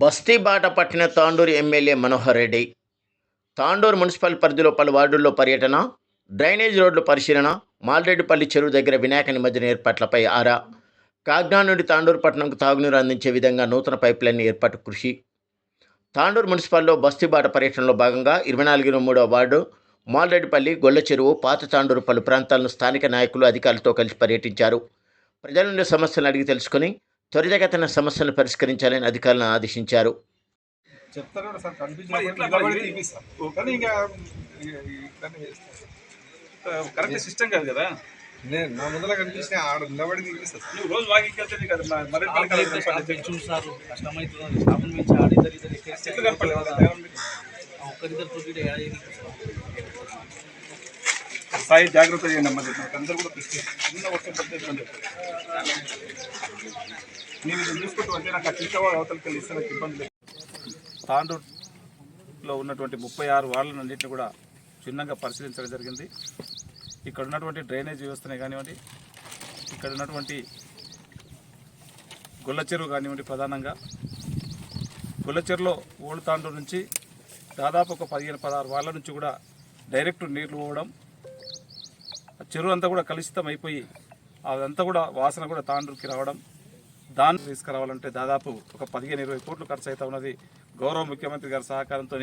బస్తీబాట పట్టిన Tandur MLA Manohar Reddy Tandur municipal పరిధిలో పలు వార్డుల్లో పర్యటన డ్రైనేజ్ రోడ్లు పరిశీలన మాల్రెడ్డిపల్లి చెరువు దగ్గర వినాయక నిమజ్జన ఏర్పాట్లపై ఆరా. కాగ్నా నుండి తాండూరు పట్టణంకు తాగునీరు అందించే విధంగా నూతన పైప్లైన్ ఏర్పాటు కృషి. తాండూరు మున్సిపల్లో బస్తీబాట పర్యటనలో భాగంగా ఇరవై నాలుగు మూడవ వార్డు మాల్రెడ్డిపల్లి గొల్ల చెరువు పాత తాండూరు పలు ప్రాంతాలను స్థానిక నాయకులు అధికారులతో కలిసి పర్యటించారు. ప్రజల నుండి సమస్యలను అడిగి తెలుసుకుని త్వరితగతిన సమస్యలను పరిష్కరించాలని అధికారులను ఆదేశించారు. చెప్తారు సార్ కరెక్ట్ సిస్టమ్ కాదు కదా? నేను నా ముందర కనిపించిన ఆడ నిలబడి తీపిస్తా. సార్ నువ్వు రోజు వాకింగ్ కదా మరి కష్టమవుతుంది ఆడిద్దరు ఇద్దరు కనపడలేదు? ఒక్కరిద్దరు సాయి జాగ్రత్త చేయండి అమ్మా అందరూ కూడా చిన్న వర్షం పడితే. నేను చూసుకుంటూ అంటే నాకు ఆ అవతలకి వెళ్ళి నాకు ఇబ్బంది లేదు. తాండూరులో ఉన్నటువంటి ముప్పై ఆరు వార్డులను కూడా క్షుణ్ణంగా పరిశీలించడం జరిగింది. ఇక్కడ ఉన్నటువంటి డ్రైనేజ్ వ్యవస్థనే కానివ్వండి ఇక్కడ ఉన్నటువంటి గొల్ల చెరువు కానివ్వండి ప్రధానంగా. గొల్ల చెరువులో ఓల్డ్ తాండూరు నుంచి దాదాపు ఒక పదిహేను పదహారు వాళ్ళ నుంచి కూడా డైరెక్ట్ నీళ్ళు పోవడం ఆ చెరువు అంతా కూడా కలుషితం అయిపోయి అదంతా కూడా వాసన కూడా తాండూరుకి రావడం దాన్ని తీసుకురావాలంటే దాదాపు ఒక పదిహేను ఇరవై కోట్లు ఖర్చు అవుతా ఉన్నది. గౌరవ ముఖ్యమంత్రి గారి సహకారంతో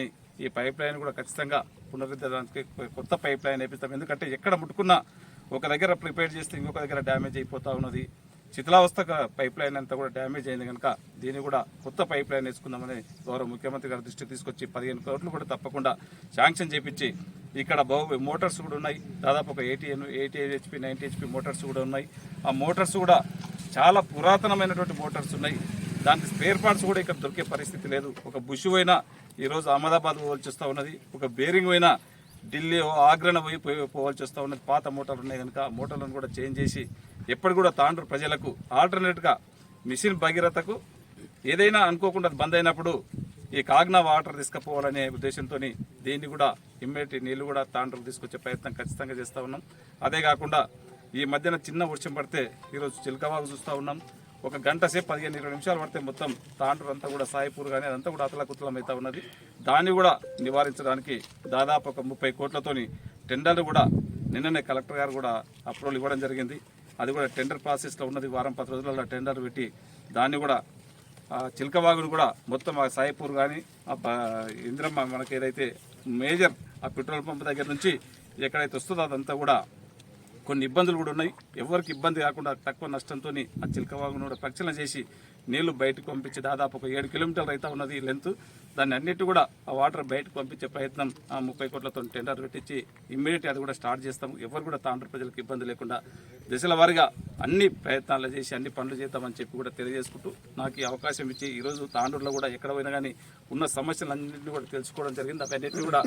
ఈ పైప్ లైన్ కూడా ఖచ్చితంగా పునరుద్ధరణకి కొత్త పైప్ లైన్ వేపిస్తాం. ఎందుకంటే ఎక్కడ ముట్టుకున్నా ఒక దగ్గర ప్రిపేర్ చేస్తే ఇంకొక దగ్గర డ్యామేజ్ అయిపోతూ ఉన్నది. శిథిలావస్థ పైప్ లైన్ అంతా కూడా డ్యామేజ్ అయింది కనుక దీన్ని కూడా కొత్త పైప్ లైన్ వేసుకుందామని గౌరవ ముఖ్యమంత్రి గారి దృష్టికి తీసుకొచ్చి పదిహేను కోట్లు కూడా తప్పకుండా శాంక్షన్ చేపించి ఇక్కడ బహు మోటార్స్ కూడా ఉన్నాయి. దాదాపు ఒక eighty eighty HP ninety HP motors కూడా ఉన్నాయి. ఆ మోటార్స్ కూడా చాలా పురాతనమైనటువంటి మోటార్స్ ఉన్నాయి. దానికి స్పేర్ పార్ట్స్ కూడా ఇక్కడ దొరికే పరిస్థితి లేదు. ఒక బుష్ అయినా ఈరోజు అహ్మదాబాద్ పోవాల్సి వస్తూ ఉన్నది. ఒక బేరింగ్ అయినా ఢిల్లీ ఓ ఆగ్రహణ పోయి పోయి పోవాల్సి వస్తూ ఉన్నది. పాత మోటార్లు ఉన్నాయి కనుక ఆ మోటార్లను కూడా చేంజ్ చేసి ఎప్పుడు కూడా తాండ్రు ప్రజలకు ఆల్టర్నేట్గా మిషన్ భగీరథకు ఏదైనా అనుకోకుండా అది బంద్ అయినప్పుడు ఈ కాగ్నా వాటర్ తీసుకుపోవాలనే ఉద్దేశంతో దీన్ని కూడా ఇమ్మీడియట్ నీళ్ళు కూడా తాండ్రుకు తీసుకొచ్చే ప్రయత్నం ఖచ్చితంగా చేస్తూ ఉన్నాం. అదే కాకుండా ఈ మధ్యన చిన్న వర్షం పడితే ఈరోజు చిలకవాగు చూస్తూ ఉన్నాం. ఒక గంట సేపు పదిహేను ఇరవై నిమిషాలు పడితే మొత్తం తాండ్రు అంతా కూడా సాయిపూర్ కానీ అదంతా కూడా అతలకుతలం అవుతా ఉన్నది. దాన్ని కూడా నివారించడానికి దాదాపు ఒక ముప్పై కోట్లతోని టెండర్లు కూడా నిన్ననే కలెక్టర్ గారు కూడా అప్రూవల్ ఇవ్వడం జరిగింది. అది కూడా టెండర్ ప్రాసెస్లో ఉన్నది. వారం పది రోజులలో టెండర్ పెట్టి దాన్ని కూడా ఆ చిలకవాగును కూడా మొత్తం ఆ సాయిపూర్ కానీ ఆ ఇంద్రమ్మ మనకి ఏదైతే మేజర్ ఆ పెట్రోల్ పంప్ దగ్గర నుంచి ఎక్కడైతే వస్తుందో అదంతా కూడా కొన్ని ఇబ్బందులు కూడా ఉన్నాయి. ఎవరికి ఇబ్బంది కాకుండా తక్కువ నష్టంతో ఆ చిలకవాగును కూడా ప్రక్షాళన చేసి నీళ్ళు బయటకు పంపించి దాదాపు ఒక ఏడు కిలోమీటర్లు అయితే ఉన్నది లెంత్ దాన్ని అన్నిటి కూడా ఆ వాటర్ బయటకు పంపించే ప్రయత్నం ఆ ముప్పై కోట్లతో టెండర్ పెట్టించి ఇమ్మీడియట్ అది కూడా స్టార్ట్ చేస్తాం ఎవరు కూడా తాండ్ర ప్రజలకు ఇబ్బంది లేకుండా దశల వారిగా అన్ని ప్రయత్నాలు చేసి అన్ని పనులు చేద్దామని చెప్పి కూడా తెలియజేసుకుంటూ నాకు ఈ అవకాశం ఇచ్చి ఈరోజు తాండూరులో కూడా ఎక్కడ పోయినా కానీ ఉన్న సమస్యలన్నింటినీ కూడా తెలుసుకోవడం జరిగింది. అవన్నిటిని కూడా